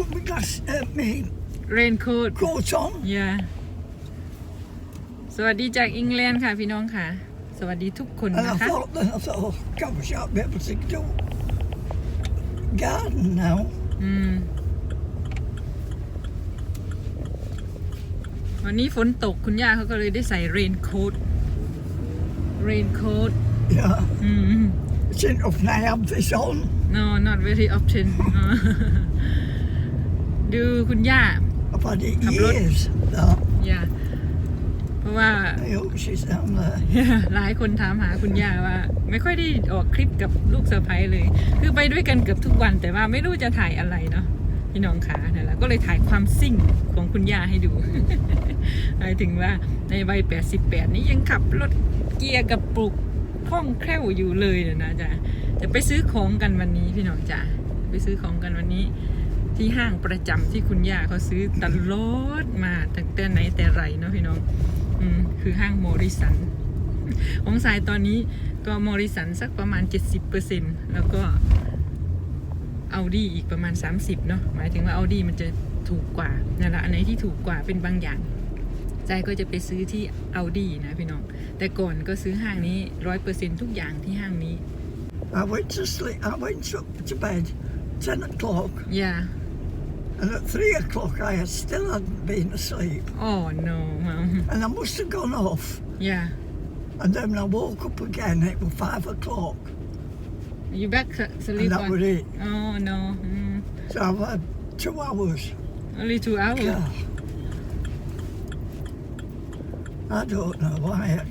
put my glass, uh, me raincoat coat on. yeah สวัสดีจากอังกฤษค่ะพี่น้องค่ะ สวัสดีทุกคน And I นะคะ thought, then I thought, oh, gosh, I'll be able to do garden now. อืม วันนี้ฝนตกคุณย่าเขาก็เลยได้ใส่ raincoat raincoat Yeah. อืม It's enough now I have this on. no not very often อ๋อ ดูคุณย่า I've had it Have a look. years. That. อย่าเพราะว่า I hope she's down there. หลายคนถามหาคุณย่าว่า ไม่ค่อยได้ออกคลิปกับลูกสะใภ้เลย คือไปด้วยกันเกือบทุกวัน แต่ว่าไม่รู้จะถ่ายอะไรเนาะพี่น้องขาเนี่ยแหละก็เลยถ่ายความซิ่งของคุณย่าให้ดู หมายถึงว่าในวัย88 นี้ยังขับรถเกียร์กับปลุกคล่องแคล่วอยู่เลยเนี่ยนะจ๊ะจะไปซื้อของกันวันนี้พี่น้องจ๋าไปซื้อของกันวันนี้ ที่ห้างประจำที่คุณย่าเขาซื้อตลอดมาตั้งแต่ไหนแต่ไรเนาะพี่น้องอืมคือห้างมอริสันของสายตอนนี้ก็มอริสันสักประมาณ 70%แล้วก็เอาดีอีกประมาณ 30เนาะหมายถึงว่าเอาดีมันจะถูกกว่านั่นแหละอันไหนที่ถูกกว่าเป็นบางอย่างใจก็จะไปซื้อที่เอาดีนะพี่น้อง แต่ก่อนก็ซื้อห้างนี้ร้อยเปอร์เซ็นทุกอย่างที่ห้างนี้ I went to sleep. I went up to bed 10 o'clock, อย่า And at three o'clock, I had still hadn't been asleep. Oh no, Mum. And I must have gone off. Yeah. And then when I woke up again, it was five o'clock. You back to sleep? And that was it. Oh no. Mm. So I've had two hours. Only two hours. Yeah. I don't know why.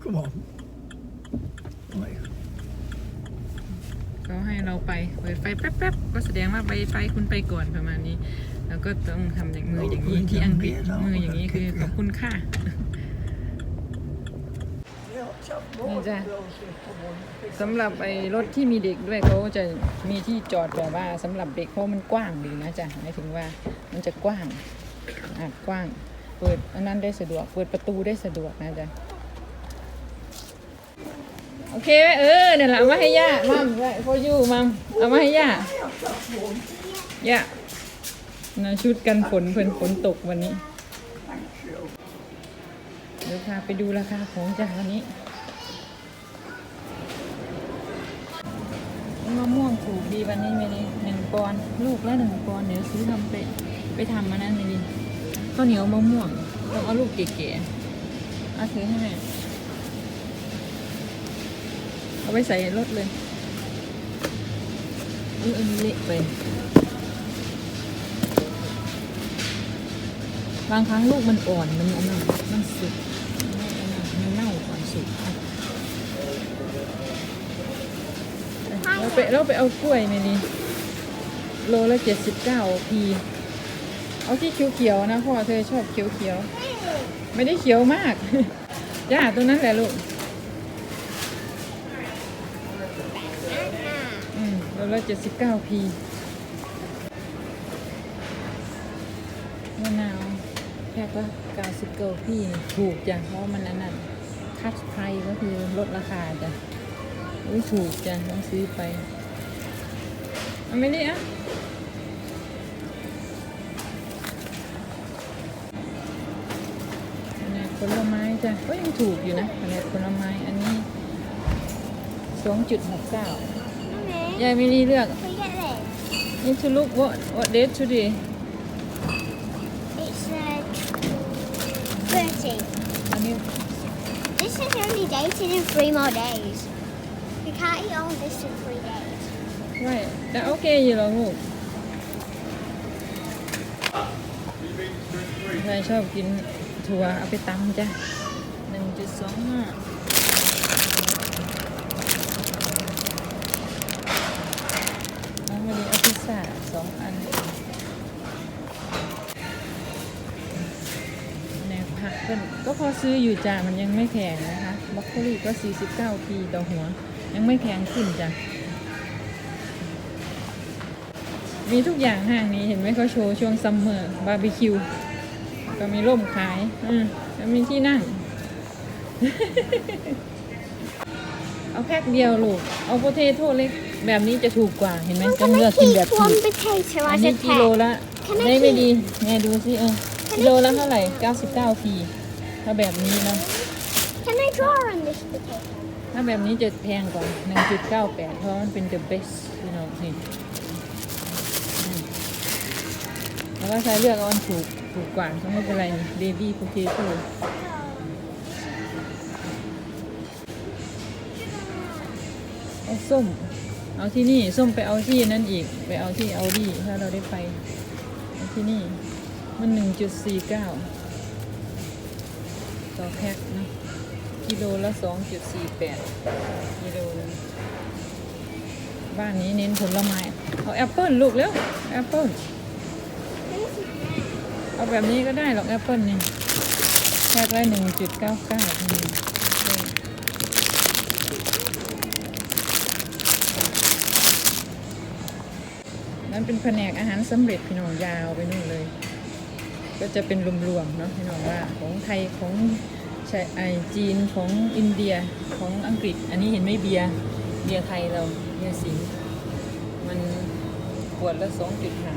Come on. แป๊บๆก็แสดงว่าไปไฟคุณไปก่อนประมาณนี้ แล้วก็ต้องทำอย่างมืออย่างนี้ที่อังกฤษมืออย่างนี้คือขอบคุณค่ะนี่จ้ะสำหรับไอ้รถที่มีเด็กด้วยเขาจะมีที่จอดแบบว่าสำหรับเด็กเพราะมันกว้างดีนะจ๊ะหมายถึงว่ามันจะกว้างอะกว้าง เปิดอันนั้นได้สะดวก เปิดประตูได้สะดวกนะจ๊ะ โอเคไหมเออเนี่ยแหละเอามาให้ย่ามัมไว้ for you มัมเอามาให้ย่าย่านะชุดกันฝนเพิ่นฝนตกวันนี้เดี๋ยวพาไปดูราคาของจ้ะวันนี้มะม่วงถูกดีวันนี้ไม่ดีหนึ่งปอนลูกละหนึ่งปอนเดี๋ยวซื้อทำไปไปทำมานั่นไม่ดีข้าวเหนียวมะม่วงต้องเอาลูกเก๋ๆเอาซื้อให้แม่ เอาไปใส่รถเลยอุ้ยอันนี้ไป บางครั้งลูกมันอ่อน มันอันนั้นมันสุกมันเน่าก่อนสุกเราไปเราไปเอากล้วยไหมนี่โลละเจ็ดสิบเก้าพีเอาที่เขียวๆนะพ่อเธอชอบเขียวๆ ไม่ได้เขียวมาก จ้าตัวนั้นแหละลูก อืมโละเจ็ดสิบเก้าพีมะนาวแพ็ค่ก็เก้าสิบเก้าพีถูกจ้ะเพราะมันอันนั้นคัดไพรก็คือลดราคาจ้ะอุ้ยถูกจังต้องซื้อไปเอาไม่ได้อะผลไม้จ้ะก็ยังถูกอยู่นะแผนกผลไม้อันนี้สองจุดหกเก้า ยายไม่ได้เลือก we get this. need to look what what date today It's uh, 30. อันนี้ This is only dated in three more days. We can't eat all this in three days. ไม่แต่โอเคอยู่หรอลูกใครชอบกินถั่วเอาไปตำจ้ะหนึ่งจุดสองห้า พิ่นก็พอซื้ออยู่จ้ะมันยังไม่แพงนะคะบล็อกโคลีก็ 49ปีต่อหัว ยังไม่แพงขึ้นจ้ะมีทุกอย่างห้างนี้เห็นไหมเขาโชว์ช่วงซัมเมอร์บาร์บีคิวก็มีร่มขาย อืมแล้วมีที่นั่ง เอาแพ็คเดียวลูก เอาโพเทโต้เล็ก แบบนี้จะถูกกว่า เห็นไหม Mum, ต้อง can เลื I อกกินแบบ keep ถูก one potato อัน as นี้ a กิโล pet? ละ Can I ไม่ไม่ keep- ดี แม่ดูสิเออกิโลละเท่าไหร่ 99พี ถ้าแบบนี้นะ Can I draw on this potato? ถ้าแบบนี้จะแพงกว่า 1.98 เพราะมันเป็น the best พี่น้องนี่อืมแล้วว่าใช้เลือกเอาอันถูกถูกกว่าก็ไม่เป็นไรนี่ baby potato เอาส้ม เอาที่นี่ ส้มไปเอาที่นั่นอีก ไปเอาที่เอาดีถ้าเราได้ไป เอาที่นี่ มัน 1.49 ต่อแพ็คนะกิโลละ 2.48กิโลนึงบ้านนี้เน้นผลไม้ เอาแอปเปิลลูกเร็วแอปเปิลเอาแบบนี้ก็ได้หรอกแอปเปิลนี่แพ็คละ1.99นี่นั่นเป็นแผนกอาหารสำเร็จพี่น้องยาวไปนู่นเลย ก็จะเป็นรวมๆเนาะพี่น้องว่าของไทยของชไอจีนของอินเดียของอังกฤษ อันนี้เห็นไหมเบียร์เบียร์ไทยเราเบียร์สิงห์มันขวดละสองจุดห้า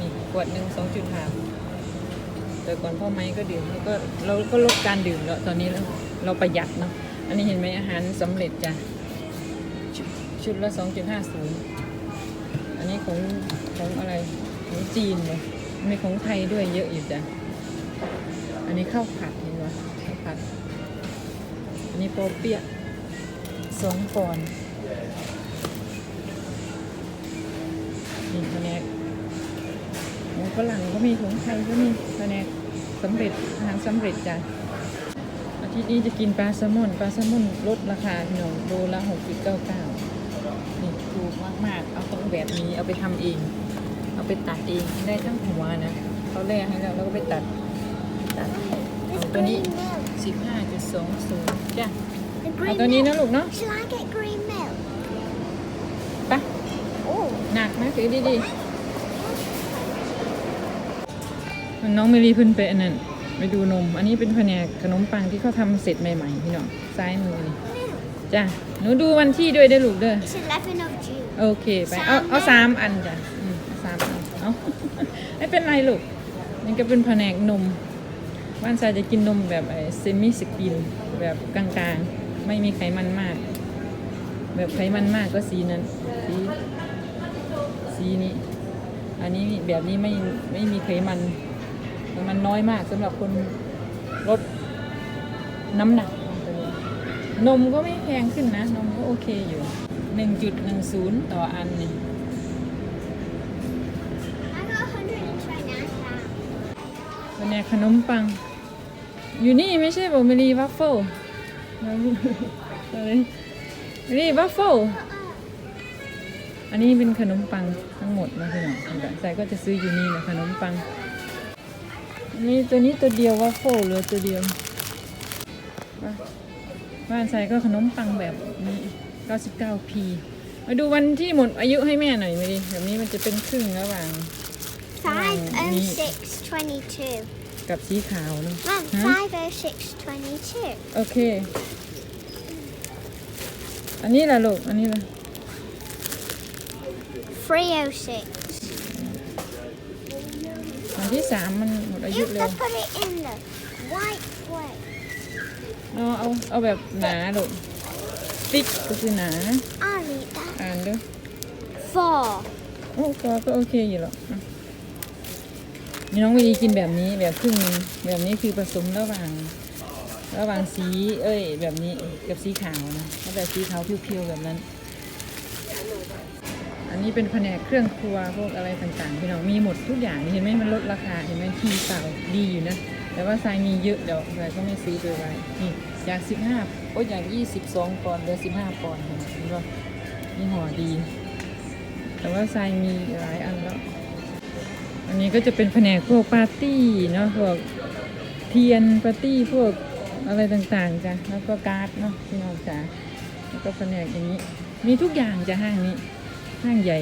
นี่ขวดหนึ่งสองจุดห้าแต่ก่อนพ่อไม้ก็ดื่มแล้วก็เราก็ลดการดื่มแล้วตอนนี้เราเราประหยัดเนาะอันนี้เห็นไหมอาหารสำเร็จจ้ะชชุดละสองจุดห้าศูนย์อันนี้ของของอะไรของจีนเลย มีของไทยด้วยเยอะอยู่จ้ะ อันนี้ข้าวผัดเห็นไหมข้าวผัด อันนี้โปเปียะสองปอนนี่แผนกหมูฝรั่งก็มีของไทยก็มีแผนกสำเร็จอาหารสำเร็จจ้ะอาทิตย์นี้จะกินปลาแซลมอนปลาแซลมอนลดราคาพี่องโลละหกจุดเก้าเก้านี่ถูกมากๆ เอาต้องแบบนี้เอาไปทำเอง ไปตัดเองได้ทั้งหัวนะเขาแล่ให้แล้วแล้วก็ไปตัดตัด This Oh, don't green eat. milk. สิบห้าจุดสองศูนย์จ้ะ The เอา green ตัวนี้ milk. นะลูกเนาะ Shall I get green milk? ไปะ Oh. หนักไหมถือดีๆมันน้องเมลีเพิ่นไปอันนั้นไปดูนม อันนี้เป็นแผนกขนมปังที่เขาทำเสร็จใหม่ๆพี่น้องซ้ายมือนี่จ้ะหนูดูวันที่ด้วยได้อลูกเด้อ It's 11 of June. โอเคไป เอาเอาสามอันจ้ะ ไม่เป็นไรลูกนี่ก็เป็นแผนกนมบ้านชายจะกินนมแบบเซมิสกินแบบกลางๆ ไม่มีไขมันมาก แบบไขมันมากก็สีนั้น สีสีนี้ อันนี้แบบนี้ไม่ไม่มีไขมันไขมันน้อยมากสำหรับคนลดน้ำหนัก นมก็ไม่แพงขึ้นนะ นมก็โอเคอยู่ 1.10 ต่ออันนี่ แผนกขนมปัง อยู่นี่ไม่ใช่บอกเมลีวัฟเฟิลเมลีวัฟเฟิลอันนี้เป็นขนมปังทั้งหมดนะพี่น้องใส่ก็จะซื้ออยู่นี่นะขนมปังนนี้ตัวนี้ตัวเดียววัฟเฟิลเหลือตัวเดียวบ้านใส่ก็ขนมปังแบบนี้ 99p มาดูวันที่หมดอายุให้แม่หน่อยเมลีแบบนี้มันจะเป็นครึ่งระหว่าง 5 Mm, oh 6 22. กับสีขาวเนอะ Mum, ฮะ5 oh 6 22. โอเค อันนี้ล่ะลูก อันนี้ล่ะ 306. อันที่สามมันหมดอายุ You เร็ have ว to put it in the white way. เอาเอาเอาแบบหนาลูก ติ๊กก็คือหนา I'll eat that. อ่านดู Four. โอ้ก็ก็โอเคอยู่หรอกอะ มีน้องวิธีกินแบบนี้แบบครึ่งนึงแบบนี้คือผสมระหว่าง ระหว่างสี เอ้ย แบบนี้กับสีขาวนะแล้วแบบสีขาวเพียวๆแบบนั้น อันนี้เป็นแผนกเครื่องครัวพวกอะไรต่างๆพี่น้องมีหมดทุกอย่างเห็นไหมมันลดราคาเห็นไหมทีเก่าดีอยู่นะแต่ว่าทรายมีเยอะเดี๋ยวทรก็ไม่ซื้อไปไว้นี่อย่ากสิบห้าโอ้ยอยากยี่สิบสองปอนด์เหลือสิบห้าปอนด์เห็นไหมนี่ห่อดี แต่ว่าทรายมีหลายอันแล้ว อันนี้ก็จะเป็นแผนกพวกปาร์ตี้เนาะพวกเทียนปาร์ตี้พวกอะไรต่างๆจ้ะแล้วก็การ์ดเนาะพี่น้องจ๋าแล้วก็แผนกอย่างนี้ มีทุกอย่างจ้ะห้างนี้ ห้างใหญ่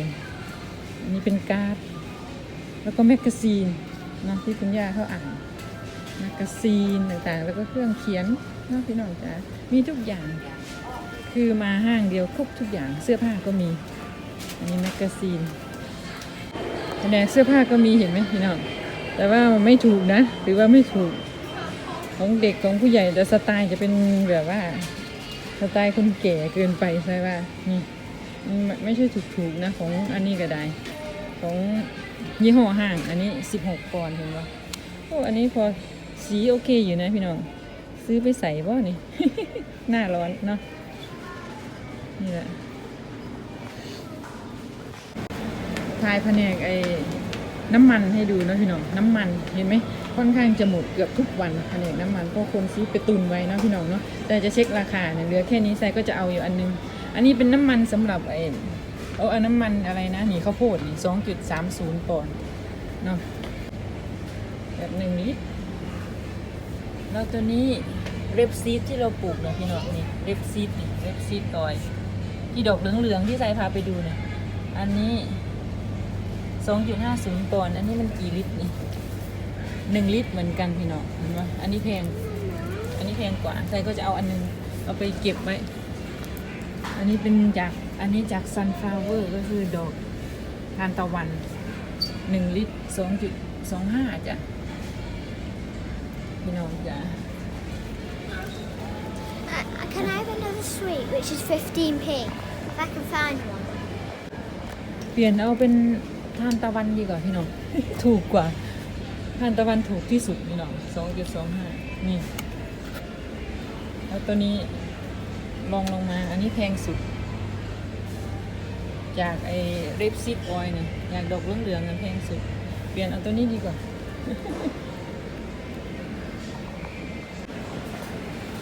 อันนี้เป็นการ์ด แล้วก็แมกกาซีนเนาะที่คุณย่าเขาอ่านแมกกาซีนต่างๆ แล้วก็เครื่องเขียนเนาะพี่น้องจ๋ามีทุกอย่างคือมาห้างเดียวครบทุกอย่างเสื้อผ้าก็มี อันนี้แมกกาซีน แผนกเสื้อผ้าก็มีเห็นไหมพี่น้องแต่ว่ามันไม่ถูกนะหรือว่าไม่ถูก ของเด็กของผู้ใหญ่แต่สไตล์จะเป็นแบบว่า สไตล์คนแก่เกินไปใช่ป่ะนี่ไม่ไม่ใช่ถูกๆนะของอันนี้ก็ได้ ของยี่ห้อห้างอันนี้ 16ปอนด์เห็นปะโอ้อันนี้พอสีโอเคอยู่นะพี่น้อง ซื้อไปใส่บ่นี่ หน้าร้อนเนาะนี่แหละ ทายแผนกไอ้น้ำมันให้ดูนะพี่น้องน้ำมันเห็นไหมค่อนข้างจะหมดเกือบทุกวันแผนกน้ำมันเพราะคนซื้อไปตุนไว้นะพี่น้องเนาะแต่จะเช็คราคาเนี่ยเหลือแค่นี้ใส่ก็จะเอาอยู่อันนึง อันนี้เป็นน้ำมันสำหรับไอ้เอาเอาน้ำมันอะไรนะนี่ข้าวโพดนี่สองจุดสามศูนย์ปอนด์เนาะแบบหนึ่งลิตรแล้วตัวนี้เรปซีดที่เราปลูกนะพี่น้องนี่เรปซีดนี่เรปซีดออยที่ดอกเหลืองๆที่ใส่พาไปดูเนี่ยอันนี้ 2.50ปอนด์อันนี้มันกี่ลิตรนี่หนึ่งลิตรเหมือนกันพี่น้องเห็นไหมอันนี้แพง อันนี้แพงกว่าใส่ก็จะเอาอันนึงเอาไปเก็บไว้ อันนี้เป็นจาก อันนี้จาก sunflower ก็คือดอกทานตะวันหนึ่งลิตร2.25จ้ะ พี่น้องจ้ะ Uh, can I have another sweet, which is 15p? If I can find one. เปลี่ยนเอาเป็น ทานตะวันดีกว่าพี่น้อง ถูกกว่าทานตะวันถูกที่สุดพี่น้องสองจุดสองห้านี่ แล้วตัวนี้ลองลงมา อันนี้แพงสุด จากไอ้เรปซิปออยเนี่ยอยากดอกเหลืองนั้นแพงสุด เปลี่ยนเอาตัวนี้ดีกว่า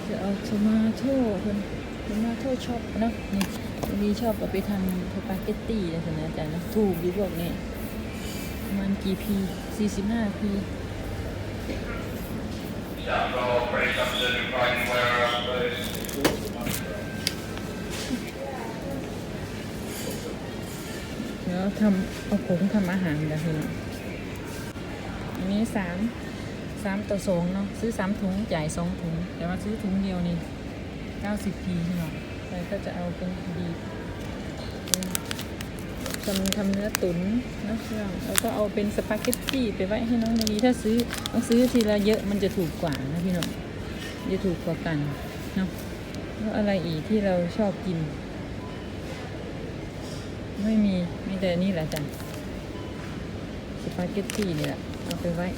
จะเอาโทมาโต้คนโทมาโต้ชอบเนะนี่ วันนี้ชอบเอาไปทำสปาเกตตี้นะสินะอาจารย์นะถูกดีพวกนี้มันกี่พีสี่สิบห้าพีเดี๋ยวทำเอาผงทำอาหารกันพี่น้องอันนี้สามสามต่อสองเนาะซื้อสามถุงจ่ายสองถุง แต่ว่าซื้อถุงเดียวนี่เก้าสิบพีพี่น้อง ไปก็จะเอาเป็นดีบทำทำเนื้อตุ๋นนะพี่น้องแล้วก็เอาเป็นสปาเกตตี้ไปไว้ให้น้องนีถ้าซื้อต้องซื้อทีละเยอะมันจะถูกกว่านะพี่น้องจะถูกกว่ากันเนาะแล้วอะไรอีกที่เราชอบกิน ไม่มีมีแต่นี่แหละจ้ะสปาเกตตี้นี่แหละเอาไปไว้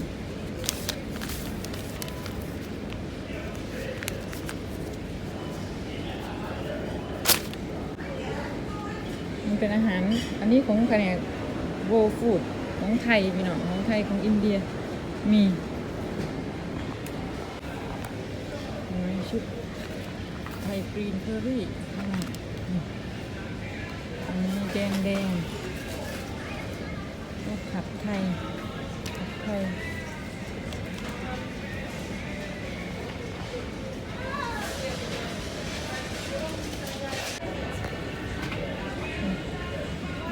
มันเป็นอาหาร อันนี้ของแผนกโวฟูดของไทยพี่น้องของไทยของอินเดียมีเห็นชุดไทยกรีนเคอรี่อันนี้แดงแดงก็ผัดไทย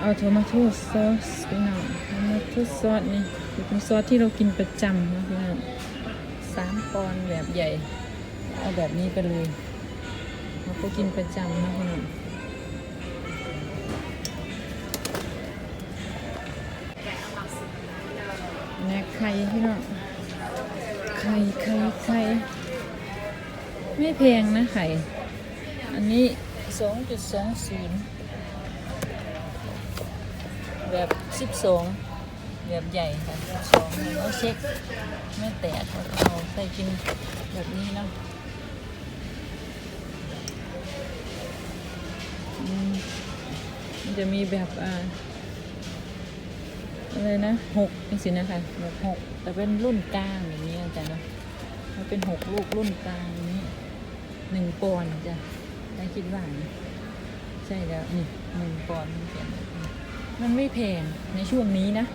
เอาโทมาโต้ซอสพี่น้องโทมาโต้ซอสนี่คือเป็นซอสที่เรากินประจำนะพี่น้องสามปอนด์แบบใหญ่ เอาแบบนี้ไปเลยเราก็กินประจำนะพี่น้องแหนกไข่พี่น้องไข่ไข่ไข่ไม่แพงนะไข่ อันนี้สองจุดสองศูนย์ แบบสิบสองแบบใหญ่ค่ะสองแล้วเช็คไม่แตกเอาใส่กินแบบนี้เนาะมันจะมีแบบอ่าอะไรนะหกจริงๆนะคะแบบหกแต่เป็นรุ่นกลางอย่างนี้จารย์เนาะมันเป็นหกลูกรุ่นกลางนี้หนึ่งปอนจ้ะได้คิดว่านะใช่แล้วนี่หนึ่งปอนด์เขียน มันไม่แพงในช่วงนี้นะ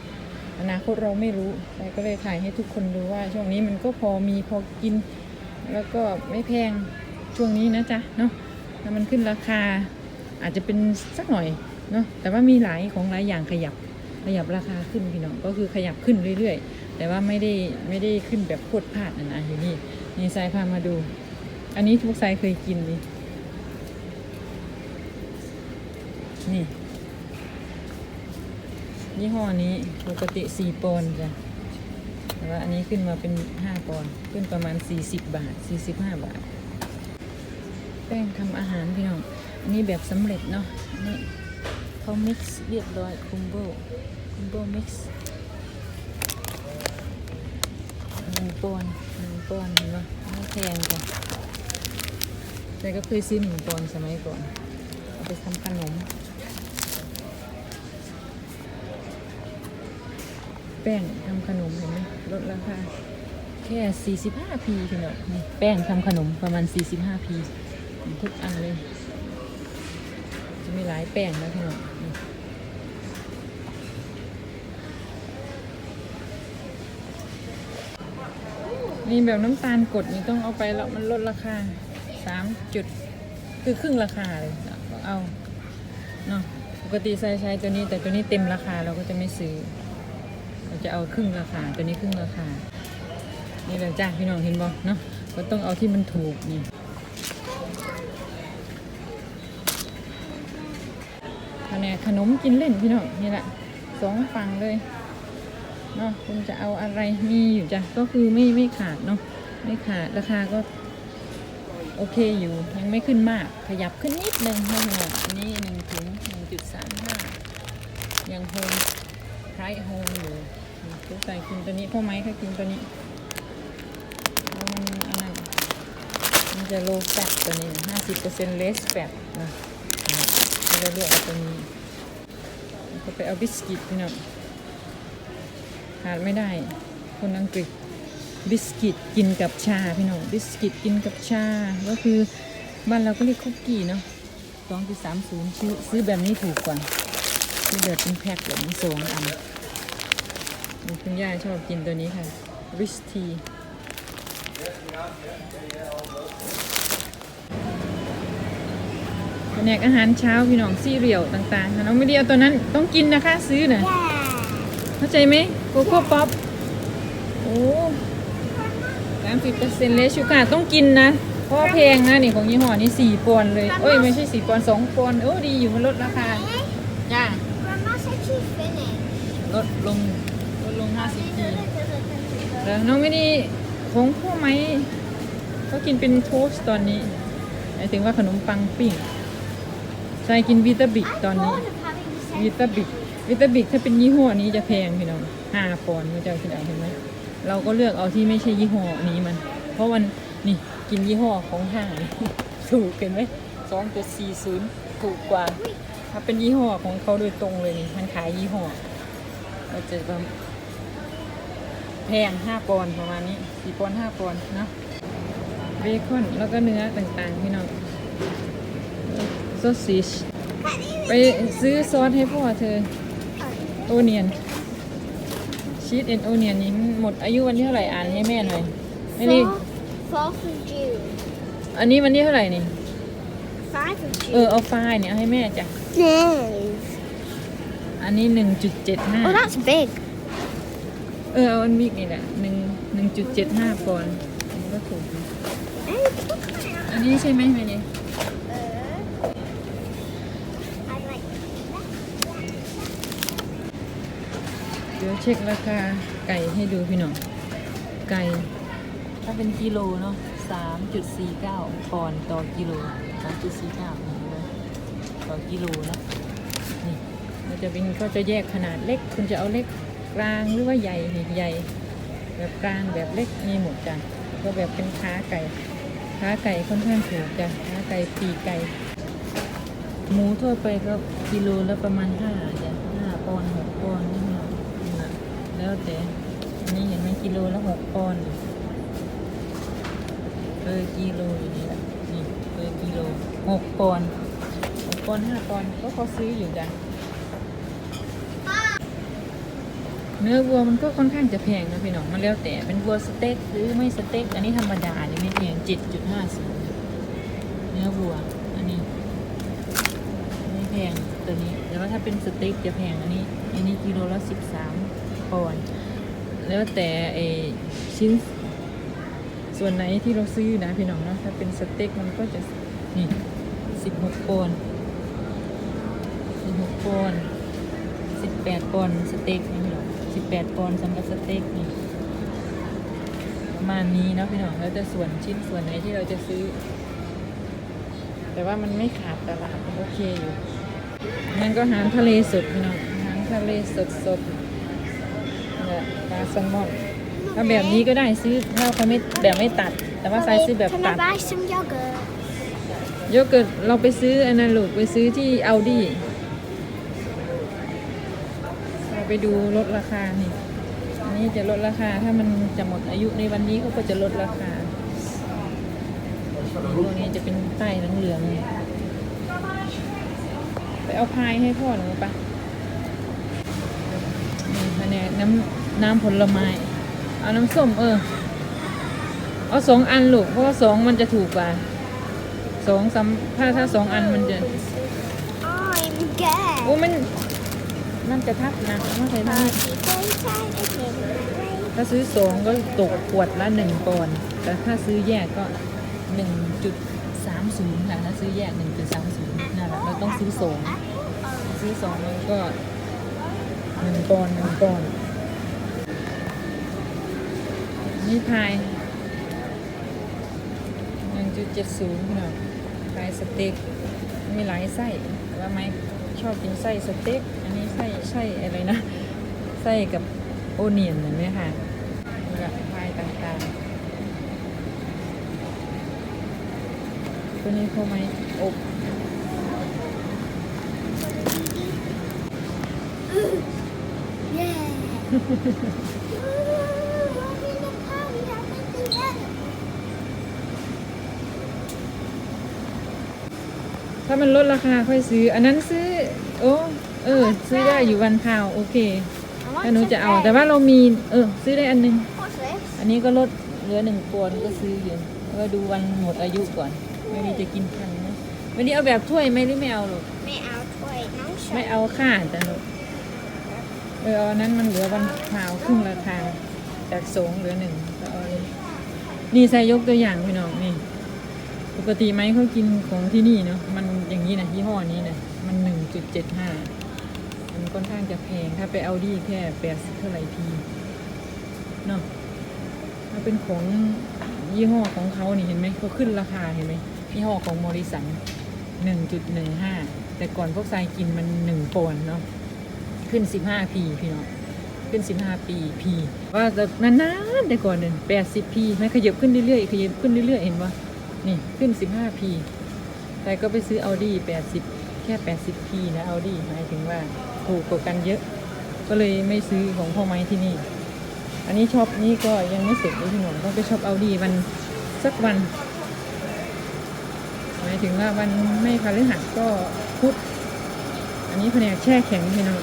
อนาคตเราไม่รู้แต่ก็เลยถ่ายให้ทุกคนดูว่า ช่วงนี้มันก็พอมีพอกิน แล้วก็ไม่แพงช่วงนี้นะจ๊ะเนาะถ้ามันขึ้นราคาอาจจะเป็นสักหน่อยเนาะแต่ว่ามีหลายของหลายอย่างขยับขยับราคาขึ้นพี่น้องก็คือขยับขึ้นเรื่อยๆ แต่ว่าไม่ได้ไม่ได้ขึ้นแบบโคตรพลาดนะนะอยู่นี่นี่ทรายพามาดู อันนี้ทุกทรายเคยกินนี่นี่ ยี่ห้อนี้ปกติสี่ปอนด์จ้ะแต่ว่าอันนี้ขึ้นมาเป็นห้าปอนด์ขึ้นประมาณสี่สิบบาทสี่สิบห้าบาท แป้งทำอาหารพี่น้อง อันนี้แบบสำเร็จเนาะนนี้เขามิกซ์เรียบร้อยคุมโบคุมโบมิกซ์หนึ่งปอนด์หนึ่งปอนด์เห็นปะไม่แพงจ้ะแต่ก็เคยซื้อหนึ่งปอนด์สมัยก่อน เอาไปทำขนม ป้งทำขนมเห็นไหมลดราคาแค่ 45พีพี่น้องนี่แป้งทำขนมประมาณ 45พีทุกอันเลย จะมีหลายแป้งนะพี่น้องนี่นี่แบบน้ำตาลกดนี่ต้องเอาไปแล้วมันลดราคา3จุดคือครึ่งราคาเลยก็เอาเนาะปกติใช้ใช้ตัวนี้แต่ตัวนี้เต็มราคาเราก็จะไม่ซื้อ เราจะเอาครึ่งราคาตัวนี้ครึ่งราคา นี่แหละจ้าพี่น้องเห็นบ่เนาะก็ต้องเอาที่มันถูกนี่แผนกขนมกินเล่นพี่น้องนี่แหละสองฝั่งเลยเนาะคุณจะเอาอะไรมีอยู่จ้ะก็คือไม่ไม่ขาดเนาะไม่ขาดราคาก็ โอเคอยู่ยังไม่ขึ้นมาก ขยับขึ้นนิดนึงนะพี่น้องอันนี้หนึ่งถึงหนึ่งจุดสามห้ายังโฮม ไทยโฮมอยู่ทุกใส่กินตัวนี้พ่อไม้เขากินตัวนี้แล้วมันอันนั้นมันจะโลแฟตตัวนี้ห้าสิบเปอร์เซ็นต์เลสแฟตนะเราเลือกเอาตัวนี้แล้วก็ไปเอาบิสกิตพี่น้องขาดไม่ได้ คนอังกฤษบิสกิตกินกับชาพี่น้องบิสกิตกินกับชา ก็คือบ้านเราก็เรียกคุกกี้เนาะสองจุดสามศูนย์ซื้อแบบนี้ถูกกว่า ที่แบบเป็นแพ็คแบบสองอันคุณย่าชอบกินตัวนี้ค่ะ ริชทีแผนกอาหารเช้าพี่น้องซี่เรียลต่างๆน้องไม่เดียวตัวนั้นต้องกินนะคะซื้อน่ะเข้าใจไหมโกโก้ป๊อปโอ้สามสิบเปอร์เซ็นต์เลชูการ์ต้องกินนะเพราะว่าแพงนะนี่ของยี่ห้อนี้สี่ปอนด์เลยเอ้ยไม่ใช่สี่ปอนด์สองปอนด์โอ้ดีอยู่มันลดราคา ลดลงลดลง50ทีแล้วน้องไม่ได้ของพวกไหมก็กินเป็นโทสต์ตอนนี้หมายถึงว่าขนมปังปิ้งใช่กินวิตาบิกตอนนี้วิตาบิกวิตาบิกถ้าเป็นยี่ห้อนี้จะแพงพี่น้องห้าปอนด์มันจะคิดเอาเห็นไหมเราก็เลือกเอาที่ไม่ใช่ยี่ห้อนี้มัน เพราะมันนี่กินยี่ห้อของห้างถูกเห็นไหมสองจุดสี่ศูนย์ถูกกว่า ถ้าเป็นยี่ห้อของเขาโดยตรงเลยนี่มันขายยี่ห้อ ก็จะแบบแพงห้าปอนด์ประมาณนี้สี่ปอนด์ห้าปอนด์เนอะเบคอนแล้วก็เนื้อต่างๆพี่น้องซอสซิชไปซื้อซอสให้พ่อเธอโอเนียนชีสเอ็นโอเนียนนี้หมดอายุวันที่เท่าไหร่อ่านให้แม่หน่อยไม่นี่ Fourth of June. อันนี้วันที่เท่าไหร่นี่ Five of เออเอาไฟล์เนี่ยเอาให้แม่จ้ะ Nice. อันนี้หนึ่งจุดเจ็ดห้า Oh, that's big. เออเอาอันบิ๊กนี่แหละหนึ่งหนึ่งจุดเจ็ดห้าปอนด์อันนี้ก็ถูกอยู่อันนี้ใช่ไหมแม่นี่ I like เดี๋ยวเช็คราคาไก่ให้ดูพี่น้องไก่ ถ้าเป็นกิโลเนาะสามจุดสี่เก้าปอนด์ต่อกิโลสามจุดสี่เก้าต่อกิโลเนาะนี่มัน จะเป็นก็จะแยกขนาดเล็ก คุณจะเอาเล็กกลางหรือว่าใหญ่ใหญ่ แบบกลางแบบเล็กมีหมดจ้ะก็แบบเป็นขาไก่ขาไก่ค่อนข้างถูกจ้ะขาไก่ปีไก่ หมูทั่วไปก็กิโลละประมาณห้าจ้ะห้าปอนหกปอนนี่นะนี่นะแล้วแต่อันนี้เห็นไหมกิโลละหกปอนเปอร์กิโลอยู่นี่แหละนี่เปอร์กิโลหกปอนหกปอนห้าปอนก็พอซื้ออยู่จ้ะ เนื้อวัวมันก็ค่อนข้างจะแพงนะพี่น้องมันแล้วแต่เป็นวัวสเต็กหรือไม่สเต็ก อันนี้ธรรมดาเนี่ยไม่แพงเจ็ดจุดห้าสิบเนื้อวัว อันนี้ไม่แพงตัวนี้แต่ว่าถ้าเป็นสเต็กจะแพงอันนี้ อันนี้กิโลละสิบสามปอนด์แล้วแต่ไอชิ้น ส่วนไหนที่เราซื้อนะพี่น้องนะถ้าเป็นสเต็กมันก็จะนี่สิบหกปอนด์สิบหกปอนด์สิบแปดปอนด์สเต็กน 18ปอนด์สำหรับสเต็กนี่ประมาณนี้นะพี่น้องแล้วจะส่วนชิ้นส่วนไหนที่เราจะซื้อ แต่ว่ามันไม่ขาดตลาดโอเคอยู่นั่นก็หางทะเลสดพี่น้องหางทะเลสดสดเนี่ยปลาแซลมอนถ้าแบบนี้ก็ได้ซื้อถ้าเขาไม่แบบไม่ตัด แต่ว่าไซส์ซื้อแบบตัดโยเกิร์ตเราไปซื้ออนาลูกไปซื้อที่เอลดี ไปดูลดราคานี่อันนี้จะลดราคาถ้ามันจะหมดอายุในวันนี้เขาก็จะลดราคาพวกนี้จะเป็นใต้เหลืองๆนี่ไปเอาพายให้พ่อหนูปะนี่แผนกน้ำน้ำผลไม้ เอาน้ำส้มเออ เอาสองอันลูกเพราะว่าสองมันจะถูกกว่าสองสามถ้าถ้าสองอันมันจะ I'm โอ้ good. มัน มันจะทับนะไม่ใช่ทับ Party playtime again. ถ้าซื้อสองก็ตกขวดละหนึ่งปอนด์แต่ถ้าซื้อแยกก็หนึ่งจุดสามศูนย์นะถ้าซื้อแยกหนึ่งจุดสามศูนย์นั่นแหละเราต้องซื้อสองซื้อสองมันก็หนึ่งปอนด์หนึ่งปอนด์นี่พายหนึ่งจุดเจ็ดศูนย์พี่น้องพายสเต็กมีหลายไส้ว่าไหม ชอบกินไส้สเต็ก อันนี้ไส้ไส้อะไรนะ ไส้กับโอเนียนเห็นไหมคะกับพายต่างๆ ตัวนี้เขาไหมอบ Yeah. Ooh, I'm in the party. I'm in the end. ถ้ามันลดราคาค่อยซื้อ อันนั้นซื้อ โอ้เออ ซื้อได้อยู่วันพาวโอเค I want ถ้าหนู some จะเอา bread. แต่ว่าเรามีเออซื้อได้อันหนึง What's this? อันนี้ก็ลดเหลือหนึ่งปอนด์ก็ซื้ออยู่ก็ดูวันหมดอายุก่อนไม่ได้จะกินทันนะวันนี้เอาแบบถ้วยไหมหรือไม่เอาหรอก Me out. Wait, no ไม่ shot. เอาค่าแต่หนูเออเอาอันนั้นมันเหลือวันพาวครึ่งราคาจากสองเหลือหนึ่งก็เอาอันนี้นี่ใส่ยกตัวอย่างพี่น้องนี่ปกติไหมเขากินของที่นี่เนาะมันอย่าง นี้นะยี่ห้อนี้นะมันหนึ่งจุดเจ็ดห้ามันค่อนข้างจะแพง ถ้าไปเอาดีแค่แปดสิบเท่าไหร่พีเนาะถ้าเป็นของยี่ห้อของเขานี่เห็นไหมเขาขึ้นราคาเห็นไหมยี่ห้อของมอริสันหนึ่งจุดหนึ่งห้าแต่ก่อนพวกทรายกินมันหนึ่งปอนด์เนาะขึ้นสิบห้าพีพี่เนาะขึ้นสิบห้าปีพีว่าแต่นานๆแต่ก่อนหนึ่งแปดสิบพีไม่ขยับขึ้นเรื่อยๆขยับขึ้นเรื่อยๆเห็นปะนี่ขึ้น 15p แต่ก็ไปซื้อ Audi 80 แค่ 80p นะ Audi หมายถึงว่าถูกกว่ากันเยอะ ก็เลยไม่ซื้อของพ่อไม้ที่นี่ อันนี้ช็อปนี้ก็ยังไม่เสร็จเลยพี่หนุ่มต้องไปช็อป Audi วันสักวันหมายถึงว่าวันไม่พฤหัสก็พุธอันนี้แผนกแช่แข็งพี่น้อง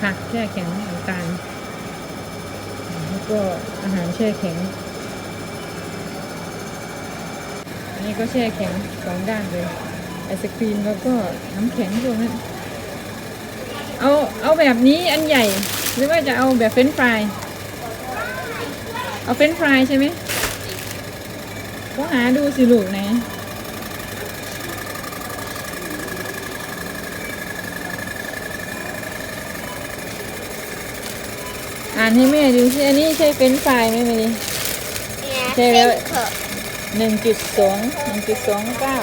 ผักแช่แข็งต่างๆแล้วก็อาหารแช่แข็ง อันนี้ก็แช่แข็งสองด้านเลย ไอศครีมแล้วก็น้ำแข็งพวกนั้นเอาเอาแบบนี้อันใหญ่ หรือว่าจะเอาแบบเฟรนช์ฟรายเอาเฟรนช์ฟรายใช่ไหมก็หาดูสิลูกไหนอ่านให้แม่ดูสิอันนี้ใช่เฟรนช์ฟรายไหมเมลี่ Yeah, Okay, thin well- cup. หนึ่งจุดสองหนึ่งจุดสองเก้า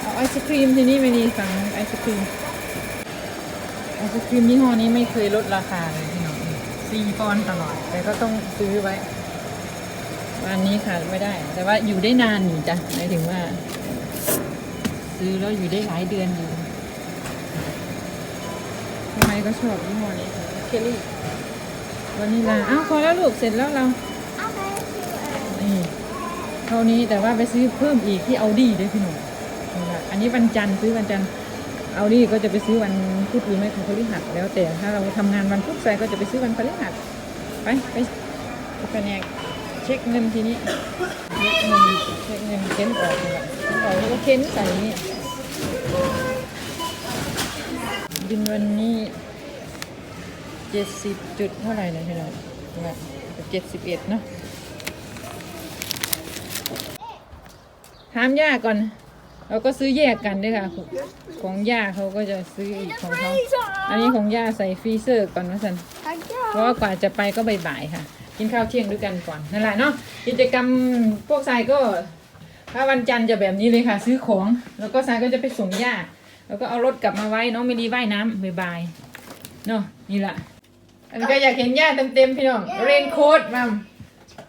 เอาไอศครีมที่นี่ไม่ดีสั่งไอศครีมไอศครีมยี่ห้อนี้ไม่เคยลดราคาเลยพี่น้องสี่ปอนตลอด แต่ก็ต้องซื้อไว้วันนี้ขาดไม่ได้ แต่ว่าอยู่ได้นานอยู่จ้ะหมายถึงว่า ซื้อแล้วอยู่ได้หลายเดือนอยู่ทำไมก็ชอบยี่ห้อนี้เคลลี่วานิลาอ้าวพอแล้วลูกเสร็จแล้วเรา I'll buy it too. นี่ เท่านี้แต่ว่าไปซื้อเพิ่มอีกที่เอาดีด้วยพี่หนุ่มอันนี้วันจันทร์ซื้อวันจันทร์เอาดีก็จะไปซื้อวันพุธหรือไม่คือพฤหัสแล้วแต่ถ้าเราทำงานวันพุธใส่ก็จะไปซื้อวันพฤหัสไปไปไปแผนกเช็คเงินทีนี้เช็คเงินเช็คเงินเค้นออกเลยเค้นออกแล้วก็เค้นใส่นี่บินวันนี้เจ็ดสิบจุดเท่าไหร่นะพี่น้องเจ็ดสิบเอ็ดเนาะ ถามย่าก่อน เราก็ซื้อแยกกันด้วยค่ะ ของย่าเขาก็จะซื้ออีกของเขาอันนี้ของย่าใส่ฟรีเซอร์ก่อนนะสันเพราะว่ากว่าจะไปก็บ่ายๆค่ะ กินข้าวเที่ยงด้วยกันก่อนนั่นแหละเนาะกิจกรรมพวกทรายก็ถ้าวันจันทร์จะแบบนี้เลยค่ะ ซื้อของแล้วก็ทรายก็จะไปส่งย่าแล้วก็เอารถกลับมาไว้น้องมิลีว่ายน้ำบ่ายๆเนาะนี่แหละอันนก็อยากเห็นย่าเต็มๆพี่น้องเรนโค้ดมัม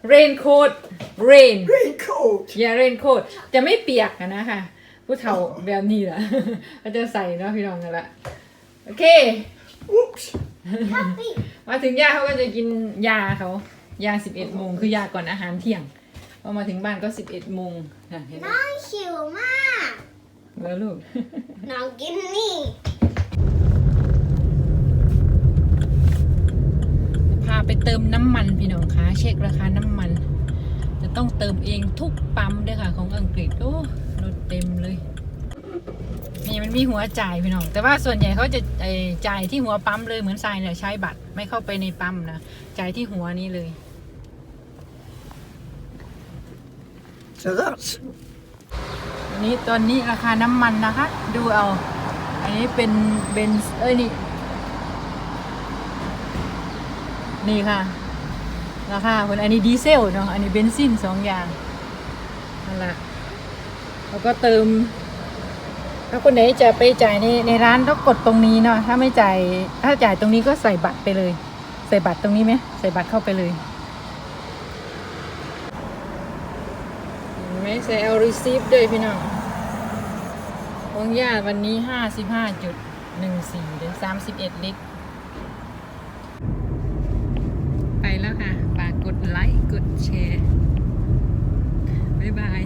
เรนโค้ด เรน Raincoat. อย่าเรนโค้ดจะไม่เปียกอะนะคะผู้เฒ่าแบบนี้แหละก็จะใส่เนาะพี่น้องกันละโอเค Whoops. มาถึงย่าเขาก็จะกินยาเขายาสิบเอ็ดโมงคือยาก่อนอาหารเที่ยงพอมาถึงบ้านก็สิบเอ็ดโมงนะเห็นไหมน้องหิวมาก แล้วลูก น้องกินนี่พาไปเติมน้ำมันพี่น้องคะเช็คราคาน้ำมันจะ ต้องเติมเองทุกปั๊มด้วยค่ะ ของอังกฤษโอ้รถเต็มเลย นี่มันมีหัวจ่ายพี่น้อง แต่ว่าส่วนใหญ่เขาจะไอ้จ่ายที่หัวปั๊มเลยเหมือนทรายเนี่ยใช้บัตรไม่เข้าไปในปั๊มนะจ่ายที่หัวนี้เลย So that's อันนี้ตอนนี้ราคาน้ำมันนะคะ ดูเอา อันนี้เป็นเบนซ์เอ้ยนี่ นี่ค่ะ ราคาคนอันนี้ดีเซลเนาะอันนี้เบนซินสองอย่างนั่นแหละแล้วก็เติม ถ้าคนไหนจะไปจ่ายในในร้านต้องกดตรงนี้เนาะถ้าไม่จ่ายถ้าจ่ายตรงนี้ก็ใส่บัตรไปเลย ใส่บัตรตรงนี้ไหมใส่บัตรเข้าไปเลยไหม่ใส่เอารีซีฟด้วยพี่น้องของญาวันนี้ห้าสิบห้าจุดหนึ่งสี่หรือสามสิบเอ็ดลิตร ไปแล้วค่ะ ฝากกดไลค์ กด แชร์ บ๊ายบาย